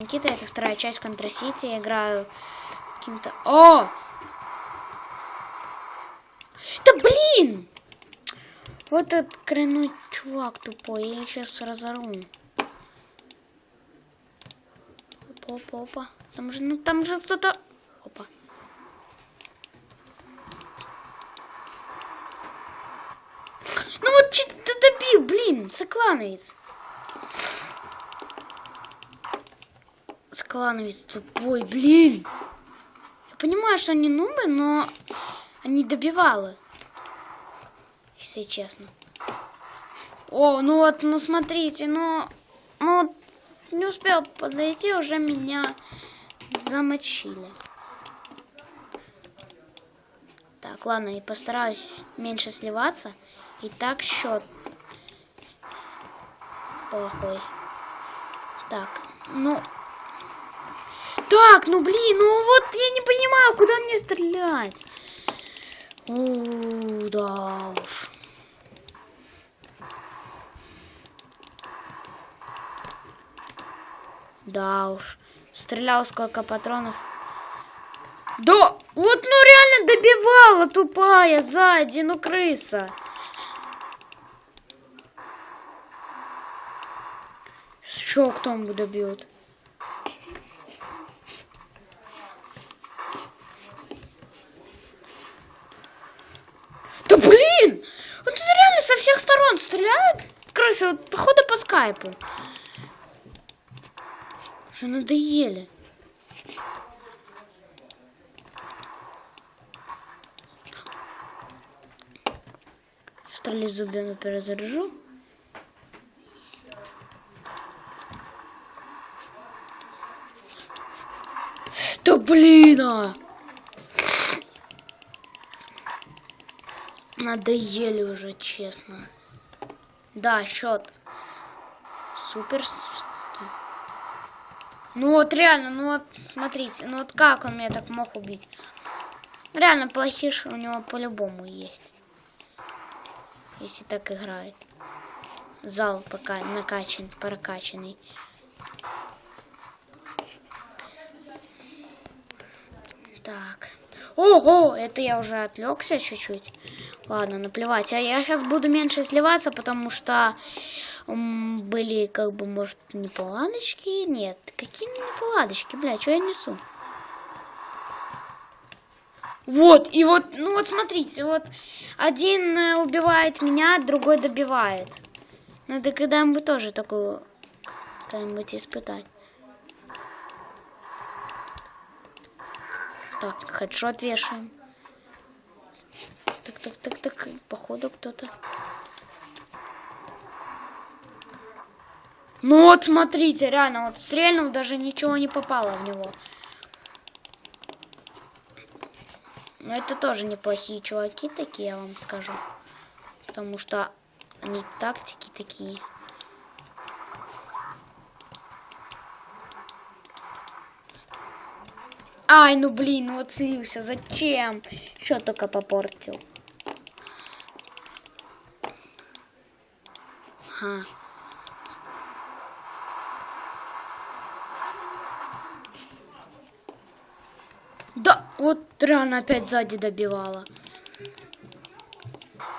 Никита, это вторая часть Контра Сити. Я играю каким-то... О! Да блин! Вот этот коренной чувак тупой. Я сейчас разорву. Опа, опа, опа. Там же, ну там же кто-то... Опа. Ну вот че ты добил, блин, соклановец. Соклановец тупой, блин. Я понимаю, что они нубы, но они добивалы. Если честно. О, ну вот, ну смотрите, ну, ну не успел подойти, уже меня замочили. Так, ладно, я постараюсь меньше сливаться. И так счет плохой. Так, ну... Так, ну блин, ну вот я не понимаю, куда мне стрелять. У, да уж. Да уж. Стрелял сколько патронов. Да, вот ну реально добивала тупая сзади, ну крыса. Что кто ему добьет? Блин! Вот это реально со всех сторон стреляют крысы, вот, походу по скайпу. Уже надоели. Стали зубами перезаряжу. Да блин! а! Надоели уже, честно. Да, счет. Супер. Ну вот реально, ну вот, смотрите, ну вот как он меня так мог убить? Реально плохиш у него по-любому есть. Если так играет. Зал пока накачан, прокачанный. Так. Ого, это я уже отвлекся чуть-чуть. Ладно, наплевать. А я сейчас буду меньше сливаться, потому что были, как бы, может, неполадочки. Нет, какие неполадочки, бля, что я несу? Вот, и вот, ну вот смотрите, вот один э, убивает меня, другой добивает. Надо когда-нибудь тоже такую когда-нибудь испытать. Так, хедшот вешаем. Так, так, так, так, походу кто-то. Ну вот, смотрите, реально, вот стрельнул, даже ничего не попало в него. Но это тоже неплохие чуваки такие, я вам скажу. Потому что они тактики такие. Ай, ну блин, ну вот слился. Зачем? Что только попортил? Ага. Да, вот реально опять сзади добивала.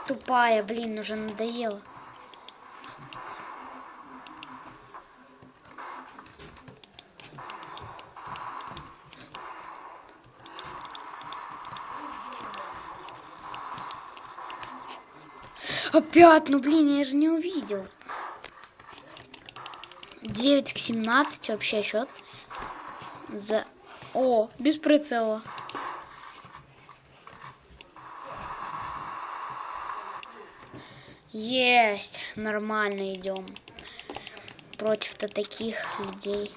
Тупая, блин, уже надоело. Опять, ну блин, я же не увидел. 9 к 17 вообще счет. За... О, без прицела. Есть, нормально идем. Против-то таких людей.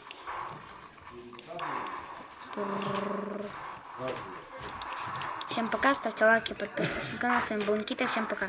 Всем пока, ставьте лайки, подписывайтесь на канал. С вами был Никита, всем пока.